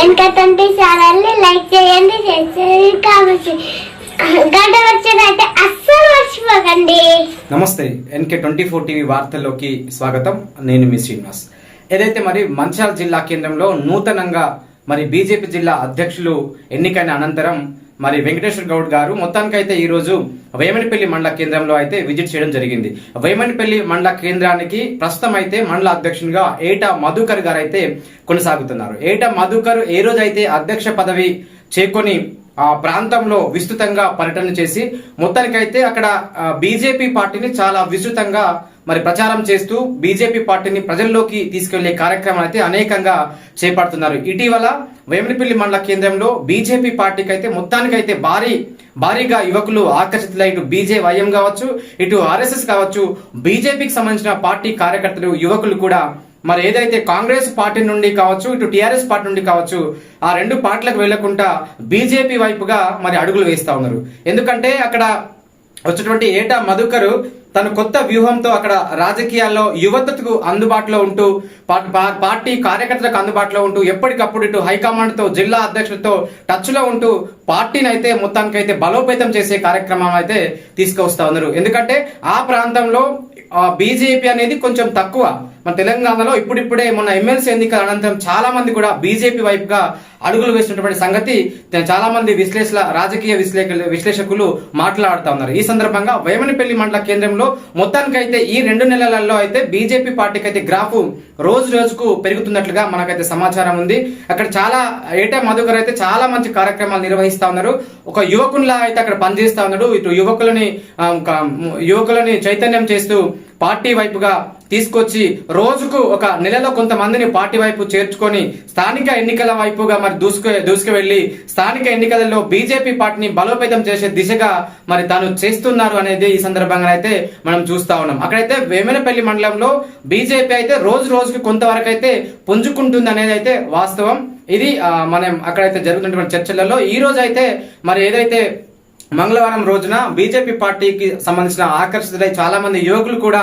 Twenty ఛానల్ని like చేయండి share గంట అస్సలు మర్చిపోకండి. నమస్తే ఎన్కే ట్వంటీ ఫోర్ టీవీ వార్తల్లోకి స్వాగతం. నేను మీ శ్రీనివాస్. ఏదైతే మరి మంచాల జిల్లా కేంద్రంలో నూతనంగా మరి బీజేపీ జిల్లా అధ్యక్షులు ఎన్నికైన అనంతరం మరి వెంకటేశ్వర గౌడ్ గారు మొత్తానికైతే ఈరోజు రోజు వేమనిపల్లి మండల కేంద్రంలో అయితే విజిట్ చేయడం జరిగింది. వేమనిపల్లి మండల కేంద్రానికి ప్రస్తుతం అయితే మండల అధ్యక్షునిగా ఏటా మధుకర్ గారు అయితే కొనసాగుతున్నారు. ఏటా మధుకర్ ఏ రోజు అయితే అధ్యక్ష పదవి చేకొని ఆ ప్రాంతంలో విస్తృతంగా పర్యటన చేసి మొత్తానికైతే అక్కడ బీజేపీ పార్టీని చాలా విస్తృతంగా మరి ప్రచారం చేస్తూ బీజేపీ పార్టీని ప్రజల్లోకి తీసుకెళ్ళే కార్యక్రమం అయితే అనేకంగా చేపడుతున్నారు. ఇటీవల వేమిడిపల్లి మండల కేంద్రంలో బీజేపీ పార్టీకి అయితే మొత్తానికైతే భారీ భారీగా యువకులు ఆకర్షితులై ఇటు బీజేవైఎం కావచ్చు ఇటు ఆర్ఎస్ఎస్ కావచ్చు బీజేపీకి సంబంధించిన పార్టీ కార్యకర్తలు యువకులు కూడా మరి ఏదైతే కాంగ్రెస్ పార్టీ నుండి కావచ్చు ఇటు టిఆర్ఎస్ పార్టీ నుండి కావచ్చు ఆ రెండు పార్టీలకు వెళ్ళకుండా బీజేపీ వైపుగా మరి అడుగులు వేస్తా ఉన్నారు. ఎందుకంటే అక్కడ వచ్చినటువంటి ఏటా మధుకరు తన కొత్త వ్యూహంతో అక్కడ రాజకీయాల్లో యువతకు అందుబాటులో ఉంటూ పార్టీ కార్యకర్తలకు అందుబాటులో ఉంటూ ఎప్పటికప్పుడు ఇటు హైకమాండ్తో జిల్లా అధ్యక్షులతో టచ్లో ఉంటూ పార్టీని అయితే మొత్తానికైతే బలోపేతం చేసే కార్యక్రమం అయితే తీసుకొస్తా ఉన్నారు. ఎందుకంటే ఆ ప్రాంతంలో బీజేపీ అనేది కొంచెం తక్కువ. మన తెలంగాణలో ఇప్పుడిప్పుడే మొన్న ఎమ్మెల్సీ ఎన్నికల అనంతరం చాలా మంది కూడా బీజేపీ వైపుగా అడుగులు వేసినటువంటి సంగతి చాలా మంది విశ్లేషణ రాజకీయ విశ్లేషకులు విశ్లేషకులు మాట్లాడుతూ ఉన్నారు. ఈ సందర్భంగా వేమనపల్లి మండల కేంద్రంలో మొత్తానికైతే ఈ రెండు నెలలలో అయితే బీజేపీ పార్టీకి అయితే గ్రాఫ్ రోజు రోజుకు పెరుగుతున్నట్లుగా మనకైతే సమాచారం ఉంది. అక్కడ చాలా ఏటా మధుకర్ అయితే చాలా మంచి కార్యక్రమాలు నిర్వహిస్తా ఉన్నారు. ఒక యువకునిలా అయితే అక్కడ పనిచేస్తా ఉన్నాడు. ఇటు యువకులని యువకులని చైతన్యం చేస్తూ పార్టీ వైపుగా తీసుకొచ్చి రోజుకు ఒక నెలలో కొంతమందిని పార్టీ వైపు చేర్చుకొని స్థానిక ఎన్నికల వైపుగా మరి దూసుకు దూసుకు వెళ్ళి స్థానిక ఎన్నికలలో బీజేపీ పార్టీని బలోపేతం చేసే దిశగా మరి తాను చేస్తున్నారు అనేది ఈ సందర్భంగా అయితే మనం చూస్తా ఉన్నాం. అక్కడైతే వేమనపల్లి మండలంలో బీజేపీ అయితే రోజు రోజుకి కొంతవరకు అయితే పుంజుకుంటుంది అనేది అయితే వాస్తవం. ఇది మనం అక్కడైతే జరుగుతున్నటువంటి చర్చలలో ఈ రోజు అయితే మరి ఏదైతే మంగళవారం రోజున బీజేపీ పార్టీకి సంబంధించిన ఆకర్షితులై చాలా మంది యువకులు కూడా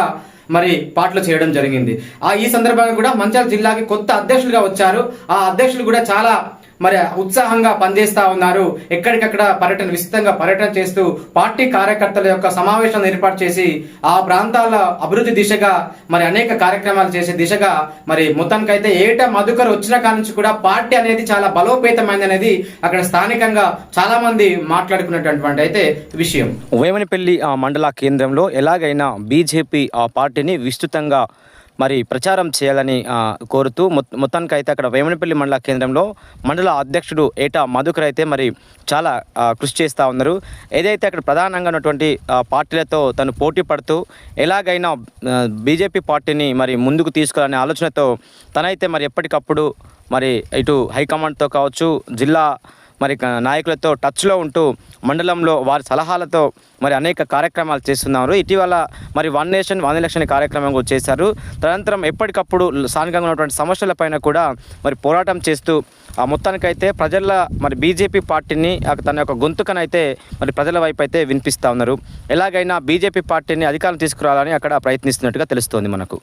మరి పాటలు చేయడం జరిగింది. ఆ ఈ సందర్భంగా కూడా మంచాల జిల్లాకి కొత్త అధ్యక్షులుగా వచ్చారు. ఆ అధ్యక్షులు కూడా చాలా మరి ఉత్సాహంగా పనిచేస్తా ఉన్నారు. ఎక్కడికక్కడ పర్యటన విస్తృతంగా పర్యటన చేస్తూ పార్టీ కార్యకర్తల యొక్క సమావేశాలను ఏర్పాటు చేసి ఆ ప్రాంతాల అభివృద్ధి దిశగా మరి అనేక కార్యక్రమాలు చేసే దిశగా మరి మొత్తానికైతే ఏటా మధుకర్ వచ్చిన కాడ నుంచి కూడా పార్టీ అనేది చాలా బలోపేతమైంది అనేది అక్కడ స్థానికంగా చాలా మంది మాట్లాడుకున్నటువంటి అయితే విషయం. వేమనపల్లి మండల కేంద్రంలో ఎలాగైనా బీజేపీ ఆ పార్టీని విస్తృతంగా మరి ప్రచారం చేయాలని కోరుతూ మొత్తానికి అయితే అక్కడ వేమనపల్లి మండల కేంద్రంలో మండల అధ్యక్షుడు ఏటా మధుకర్ అయితే మరి చాలా కృషి చేస్తూ ఉన్నారు. ఏదైతే అక్కడ ప్రధానంగా ఉన్నటువంటి పార్టీలతో తను పోటీ పడుతూ ఎలాగైనా బీజేపీ పార్టీని మరి ముందుకు తీసుకురాలనే ఆలోచనతో తనైతే మరి ఎప్పటికప్పుడు మరి ఇటు హైకమాండ్తో కావచ్చు జిల్లా మరి నాయకులతో టచ్లో ఉంటూ మండలంలో వారి సలహాలతో మరి అనేక కార్యక్రమాలు చేస్తున్నారు. ఇటీవల మరి వన్ నేషన్ వన్ ఎలక్షన్ కార్యక్రమం కూడా చేశారు. తదనంతరం ఎప్పటికప్పుడు స్థానికంగా ఉన్నటువంటి సమస్యలపైన కూడా మరి పోరాటం చేస్తూ ఆ మొత్తానికైతే ప్రజల మరి బీజేపీ పార్టీని తన యొక్క గొంతుకనైతే మరి ప్రజల వైపు అయితే వినిపిస్తూ ఉన్నారు. ఎలాగైనా బీజేపీ పార్టీని అధికారం తీసుకురావాలని అక్కడ ప్రయత్నిస్తున్నట్టుగా తెలుస్తోంది మనకు.